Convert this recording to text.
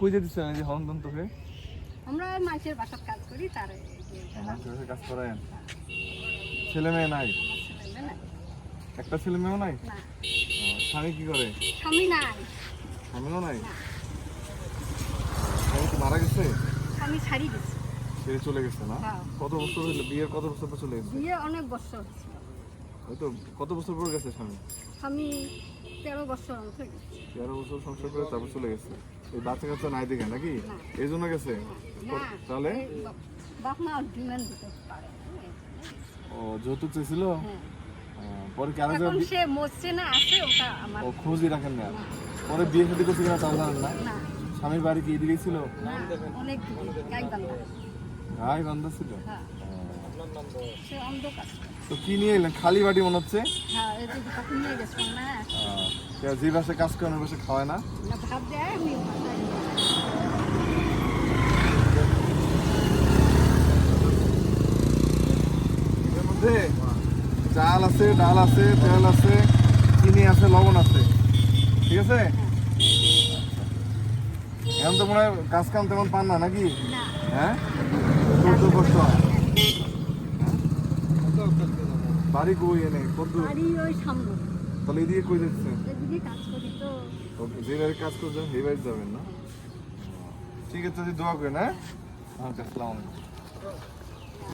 কই যেতেছেন এই যে হন্তন্ত হয়ে আমরা মাছের বাসার কাজ করি তার এই যে মানুষের কাজ করেন। ছেলে মেয়ে নাই। একটা ছেলে মেয়েও নাই? না। স্বামী কি করে? স্বামী নাই। স্বামীও নাই? স্বামী কি মারা গেছে? স্বামী ছাড়ি দিচ্ছে ছেড়ে চলে গেছে না? হ্যাঁ। কত বছর হইল? বিয়ের কত বছর পর চলে গেছে? বিয়ে অনেক বছর হয়েছিল ওই তো কত বছর পর গেছে স্বামী? স্বামী তেরো বছর। তেরো বছর সংসার করে তারপর চলে গেছে। এই বাচ্চা কাচ্চা নাই দেখে নাকি? এই জন্য গেছে? তাহলে? ও যৌতুক চেয়েছিল? হ্যাঁ। পরে কি আরেক এখন জায়গায় বি- সে মরছে না আছে ওটা আমার ও খোঁজই রাখেন না। পরে বিয়ে শাদী করছে কিনা তাও জানেন না। স্বামীর বাড়ি কি এদিকেই ছিল? অনেক গাই বান্ধা ছিল? হ্যাঁ। তো কি নিয়ে এলেন? খালি বাড়ি মনে হচ্ছে? হ্যাঁ। যে তাকে নিয়ে গেছিল না আহ, কে যে বাসে কাজ ওই বাসে খাওয়ায় চাল আছে ডাল আছে তেল আছে চিনি আছে লবণ আছে ঠিক আছে এখন তো মনে হয় কাজ কাম তেমন পান না। নাকি হ্যাঁ কষ্ট হয় বাড়ি কই এনে কত? বাড়ি ওই সামনে। তাহলে এদিকে কই যাচ্ছেন এদিকে কাজ করি তো। ওকে যে বাড়ি কাজ করছেন সেই বাড়ি যাবেন না? ঠিক আছে যদি দোয়া করেন হ্যাঁ? আচ্ছা আসসালামু আলাইকুম।